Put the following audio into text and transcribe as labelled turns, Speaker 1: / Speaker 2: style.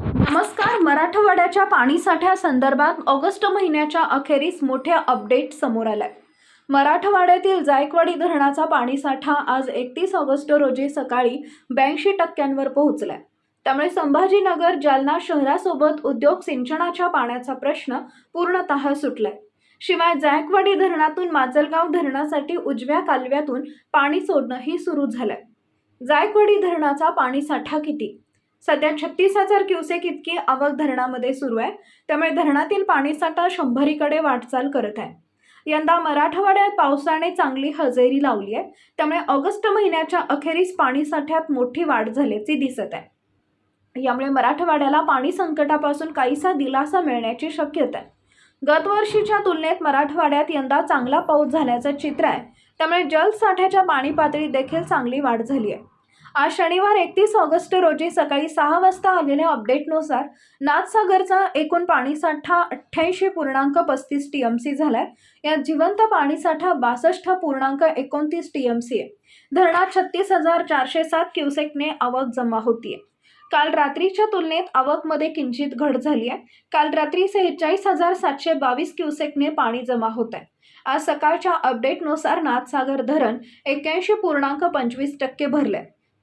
Speaker 1: नमस्कार मराठवाड्याच्या पाणीसाठ्या संदर्भात ऑगस्ट महिन्याच्या अखेरीस मोठे अपडेट समोर आलाय. मराठवाड्यातील जायकवाडी धरणाचा पाणीसाठा आज एकतीस ऑगस्ट रोजी सकाळी ब्याऐंशी टक्क्यांवर पोहोचलाय. त्यामुळे संभाजीनगर जालना शहरासोबत उद्योग सिंचनाच्या पाण्याचा प्रश्न पूर्णतः सुटलाय. शिवाय जायकवाडी धरणातून माजलगाव धरणासाठी उजव्या कालव्यातून पाणी सोडणंही सुरू झालंय. जायकवाडी धरणाचा पाणीसाठा किती? सध्या छत्तीस हजार क्युसेक इतकी आवक धरणामध्ये सुरू आहे. त्यामुळे धरणातील पाणीसाठा शंभरीकडे वाटचाल करत आहे. यंदा मराठवाड्यात पावसाने चांगली हजेरी लावली आहे. त्यामुळे ऑगस्ट महिन्याच्या अखेरीस पाणीसाठ्यात मोठी वाढ झाल्याची दिसत आहे. यामुळे मराठवाड्याला पाणी संकटापासून काहीसा दिलासा मिळण्याची शक्यता आहे. गतवर्षीच्या तुलनेत मराठवाड्यात यंदा चांगला पाऊस झाल्याचं चित्र आहे. त्यामुळे जलसाठ्याच्या पाणी पातळीत देखील चांगली वाढ झाली आहे. आज शनिवार एकतीस ऑगस्ट रोजी सकाळी सहा वाजता आलेल्या अपडेटनुसार नाथसागरचा एकूण पाणीसाठा अठ्ठ्याऐंशी पूर्णांक पस्तीस टी एम सी झालाय. यात जिवंत पाणीसाठा बासष्ट पूर्णांक एकोणतीस टी एम सी आहे. धरणात छत्तीस हजार चारशे सात क्युसेकने आवक जमा होतीये. काल रात्रीच्या तुलनेत आवकमध्ये किंचित घट झाली आहे. काल रात्री सेहेचाळीस हजार सातशे बावीस क्युसेकने पाणी जमा होत आहे आज सकाळच्या अपडेटनुसार नाथसागर धरण एक्क्याऐंशी पूर्णांक पंचवीस टक्के भरले